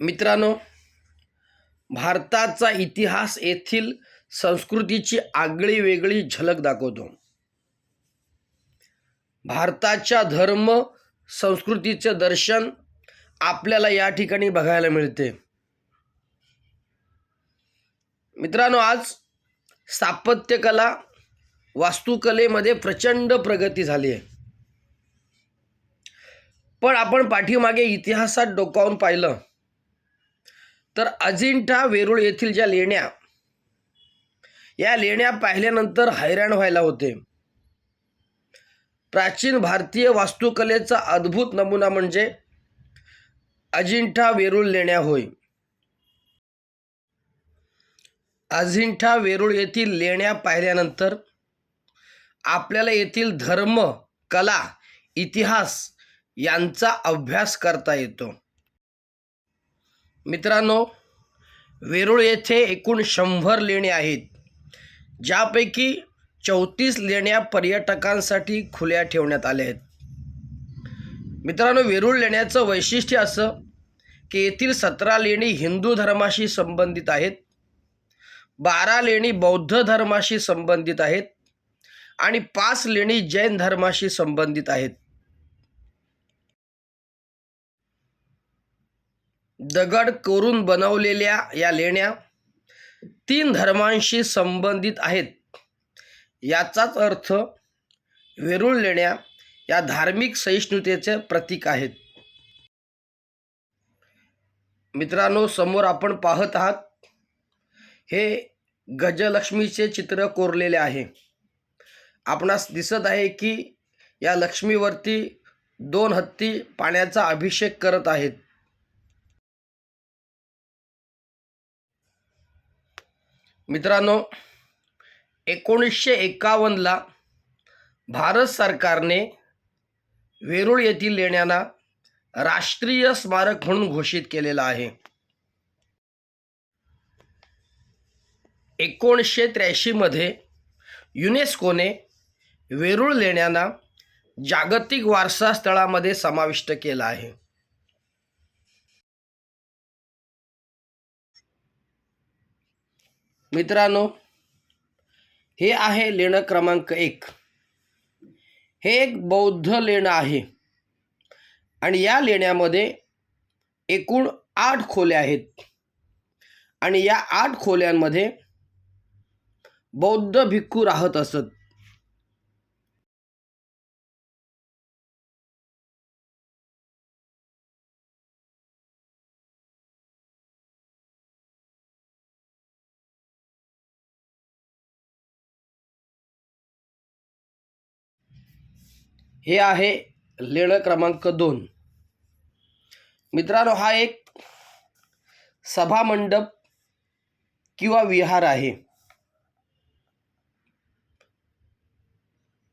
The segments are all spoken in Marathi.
मित्रांनो भारताचा इतिहास येथील संस्कृतीची आगळी वेगळी झलक दाखवतो. भारताच्या धर्म संस्कृतीचे दर्शन आपल्याला या ठिकाणी बघायला मिळते. मित्रांनो आज स्थापत्यकला वास्तुकलेमध्ये प्रचंड प्रगती झाली आहे. पण आपण पाठीमागे इतिहासात डोकावून पाहिलं तर अजिंठा वेरूळ येथील ज्या लेण्या या लेण्या पाहिल्यानंतर हैराण व्हायला होते. प्राचीन भारतीय वास्तुकलेचा अद्भुत नमुना म्हणजे अजिंठा वेरूळ लेण्या होय. अजिंठा वेरूळ येथील लेण्या पाहिल्यानंतर आपल्याला येथील धर्म कला इतिहास यांचा अभ्यास करता येतो. मित्रांनो वेरूळ येथे एकूण शंभर लेण्या आहेत ज्यापैकी चौतीस लेण्या पर्यटकांसाठी खुल्या ठेवण्यात आल्या आहेत. मित्रांनो वेरूळ लेण्याचं वैशिष्ट्य असं की येथील सतरा लेणी हिंदू धर्माशी संबंधित आहेत बारा लेणी बौद्ध धर्माशी संबंधित आहेत आणि पाच लेणी जैन धर्माशी संबंधित आहेत. दगड करून बनवलेल्या या लेण्या तीन धर्मांशी संबंधित आहेत. याचाच अर्थ वेरूळ लेण्या या धार्मिक सहिष्णुतेचे प्रतीक आहेत. मित्रांनो समोर आपण पाहत आहात हे गजलक्ष्मीचे चित्र कोरलेले आहे. आपणास दिसत आहे की या लक्ष्मीवरती दोन हत्ती पाण्याचा अभिषेक करत आहेत. मित्रांनो एकोणीसशे एकावन्नला भारत सरकारने वेरूळ येथील लेण्यांना राष्ट्रीय स्मारक म्हणून घोषित केलेला आहे. एकोणीसशे त्र्याऐंशीमध्ये युनेस्कोने वेरूळ लेण्यांना जागतिक वारसा स्थळामध्ये समाविष्ट केला आहे. मित्रांनो हे आहे लेणं क्रमांक एक. हे एक बौद्ध लेणं आहे. आणि या लेण्यामध्ये एकूण आठ खोल्या आहेत. आणि या आठ खोल्यांमध्ये बौद्ध भिक्खू राहत असत. हे आहे लेणं क्रमांक दोन. मित्रांनो हा एक सभामंडप किंवा विहार आहे.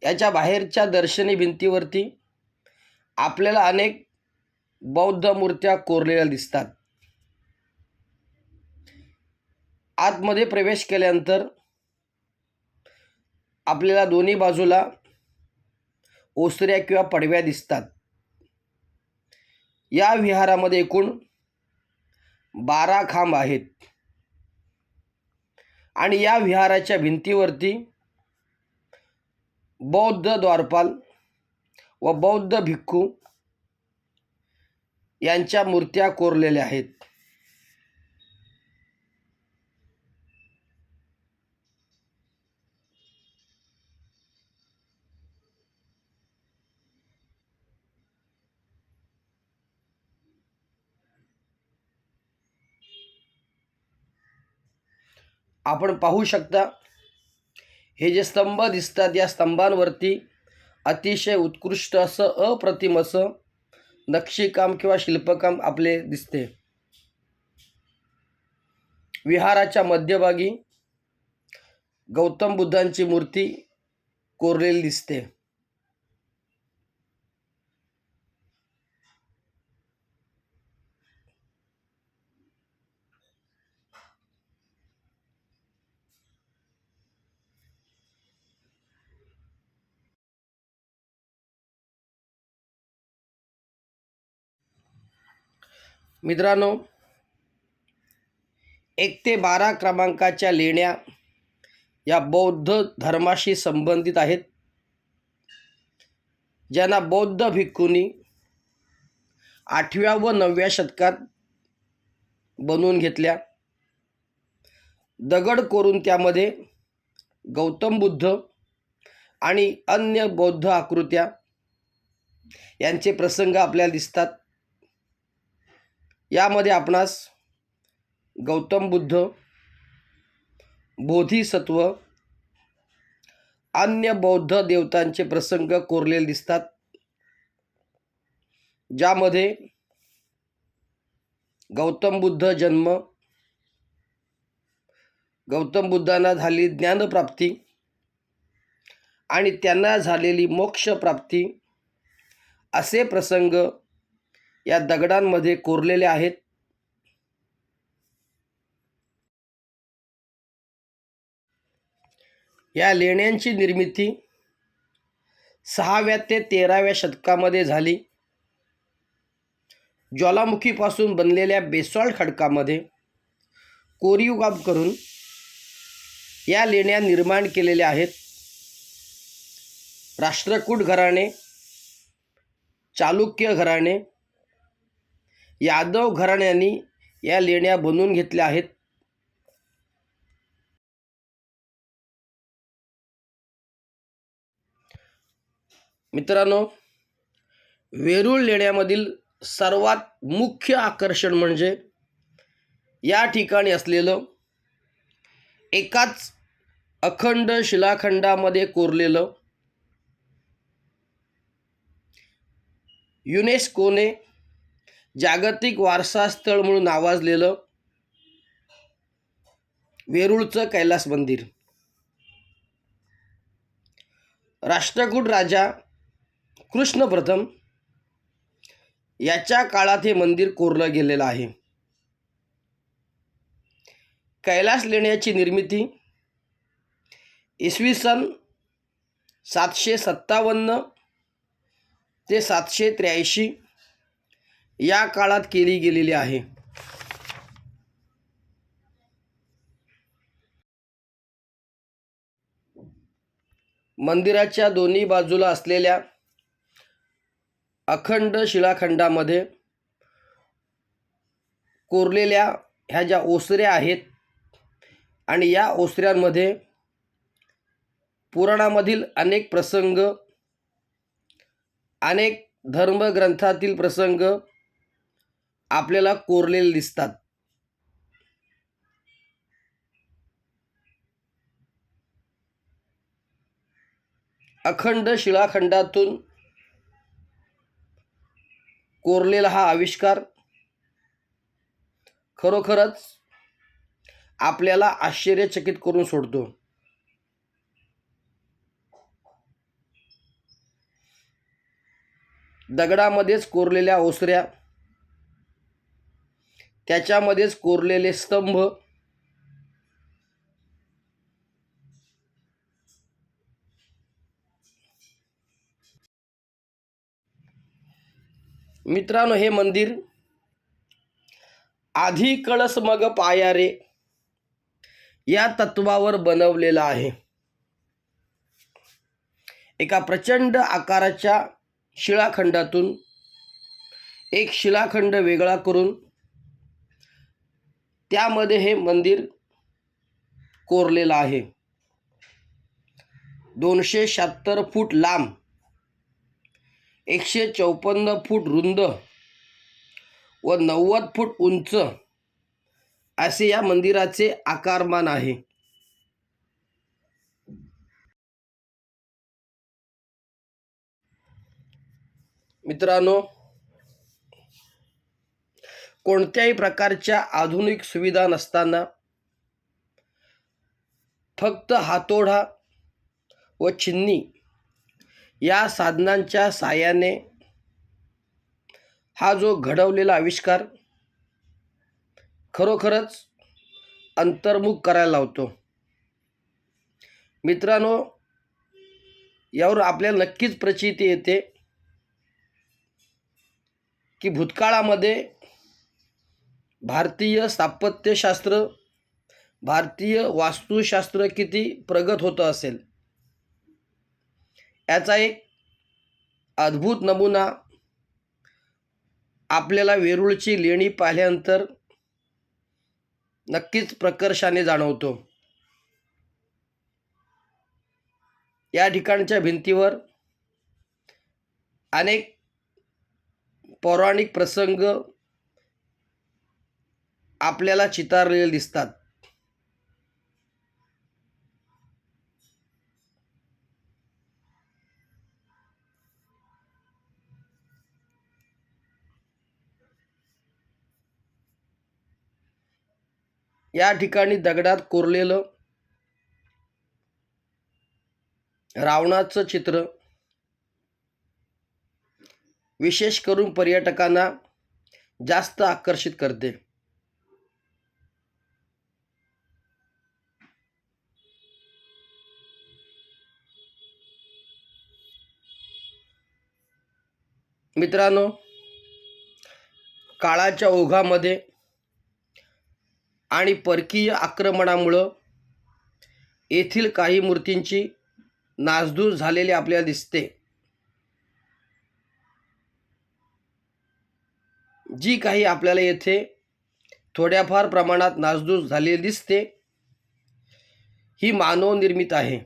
याच्या बाहेरच्या दर्शनी भिंतीवरती आपल्याला अनेक बौद्ध मूर्त्या कोरलेल्या दिसतात. आतमध्ये प्रवेश केल्यानंतर आपल्याला दोन्ही बाजूला ओसऱ्या किंवा पडव्या दिसतात. या विहारामध्ये एकूण बारा खांब आहेत. आणि या विहाराच्या भिंतीवरती बौद्ध द्वारपाल व बौद्ध भिक्खू यांच्या मूर्त्या कोरलेल्या आहेत. आपण पाहू शकता हे जे स्तंभ दिसतात या स्तंभांवरती अतिशय उत्कृष्ट असं अप्रतिम असं नक्षीकाम किंवा शिल्पकाम आपले दिसते. विहाराच्या मध्यभागी गौतम बुद्धांची मूर्ती कोरलेली दिसते. मित्रांनो एक ते बारा क्रमांकाच्या लेण्या या बौद्ध धर्माशी संबंधित आहेत. ज्यांना बौद्ध भिक्खूंनी आठव्या व नवव्या शतकात बनवून घेतल्या. दगड करून त्यामध्ये गौतम बुद्ध आणि अन्य बौद्ध आकृत्या यांचे प्रसंग आपल्याला दिसतात. यामध्ये आपणास गौतम बुद्ध बोधिसत्व अन्य बौद्ध देवतांचे प्रसंग कोरलेले दिसतात ज्यामध्ये गौतम बुद्ध जन्म गौतम बुद्धांना झाली ज्ञानप्राप्ती आणि त्यांना झालेली मोक्षप्राप्ती असे प्रसंग या दगडांमध्ये कोरलेले आहेत. या लेण्यांची निर्मिती सहाव्या ते तेराव्या शतकामध्ये झाली. ज्वालामुखीपासून बनलेल्या बेसॉल्ट खडकामध्ये कोरीवकाम करून या लेण्या निर्माण केलेल्या आहेत. राष्ट्रकूट घराणे चालुक्य घराणे यादव घराण्यांनी या लेण्या बनवून घेतल्या आहेत. मित्रांनो वेरूळ लेण्यामधील सर्वात मुख्य आकर्षण म्हणजे या ठिकाणी असलेलं एकाच अखंड शिलाखंडामध्ये कोरलेलं युनेस्कोने जागतिक वारसा स्थळ म्हणून नावाजलेलं वेरूळचं कैलास मंदिर. राष्ट्रकूट राजा कृष्ण प्रथम याच्या काळात हे मंदिर कोरलं गेलेलं आहे. कैलास लेण्याची निर्मिती इसवी सन सातशे सत्तावन्न ते सातशे त्र्याऐंशी या काळात केली गेलेली आहे. मंदिराच्या दोन्ही बाजूला असलेल्या अखंड शिलाखंडामध्ये कोरलेल्या ह्या ज्या ओसऱ्या आहेत आणि या ओसऱ्यांमध्ये पुराणामधील अनेक प्रसंग अनेक धर्मग्रंथातील प्रसंग आपल्याला कोरलेले दिसतात. अखंड शिलाखंडातून कोरलेला हा आविष्कार खरोखरच आपल्याला आश्चर्यचकित करून सोडतो. दगडामध्येच कोरलेल्या ओसऱ्या त्याच्यामध्येच कोरलेले स्तंभ. मित्रांनो हे मंदिर आधी कळस मग पाया रे या तत्वावर बनवलेलं आहे. एका प्रचंड आकाराच्या शिळाखंडातून एक शिलाखंड वेगळा करून त्यामध्ये हे मंदिर कोरलेलं आहे. दोनशे शहात्तर फूट लांब एकशे चौपन्न फूट रुंद व नव्वद फूट उंच असे या मंदिराचे आकारमान आहे. मित्रांनो कोणत्याही प्रकारच्या आधुनिक सुविधा नसताना फक्त हातोडा व छिन्नी या साधनांच्या साहाय्याने हा जो घडवलेला आविष्कार खरोखरच अंतर्मुख करायला लावतो. मित्रांनो यावर आपल्याला नक्कीच प्रचिती येते की भूतकाळामध्ये भारतीय स्थापत्यशास्त्र भारतीय वास्तुशास्त्र किती प्रगत होतं असेल? याचा एक अद्भुत नमुना आपल्याला वेरूळची लेणी पाहिल्यानंतर नक्कीच प्रकर्षाने जाणवतो. या ठिकाणच्या भिंतीवर अनेक पौराणिक प्रसंग आपल्याला चितारलेले दिसतात. या ठिकाणी दगडात कोरलेलं रावणाचं चित्र विशेष करून पर्यटकांना जास्त आकर्षित करते. मित्रांनो काळाच्या ओघामध्ये आणि परकीय आक्रमणामुळं येथील काही मूर्तींची नासधूस झालेली आपल्याला दिसते. जी काही आपल्याला येथे थोड्याफार प्रमाणात नासधूस झालेली दिसते ही मानवनिर्मित आहे.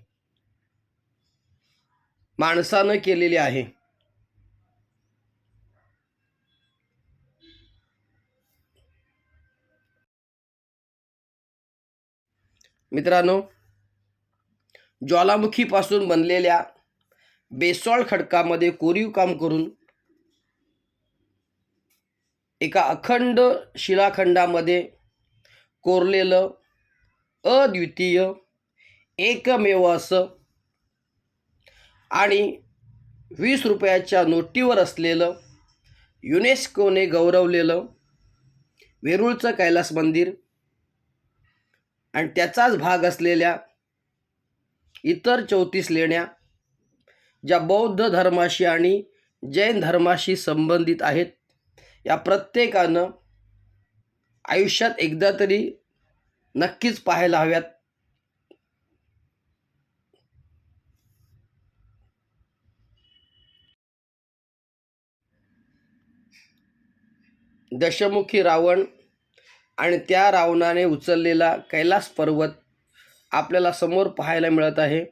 माणसानं केलेली आहे. मित्रांनो ज्वालामुखीपासून बनलेल्या बेसॉल खडकामध्ये कोरीव काम करून एका अखंड शिलाखंडामध्ये कोरलेलं अद्वितीय एकमेव असं आणि वीस रुपयाच्या नोटीवर असलेलं युनेस्कोने गौरवलेलं वेरूळचं कैलास मंदिर आणि त्याचाच भाग असलेल्या इतर चौतीस लेण्या ज्या बौद्ध धर्माशी आणि जैन धर्माशी संबंधित आहेत या प्रत्येकानं आयुष्यात एकदा तरी नक्कीच पाहायला हव्यात. दशमुखी रावण आणि त्या रावणाने उचललेला कैलास पर्वत आपल्याला समोर पाहायला मिळत आहे.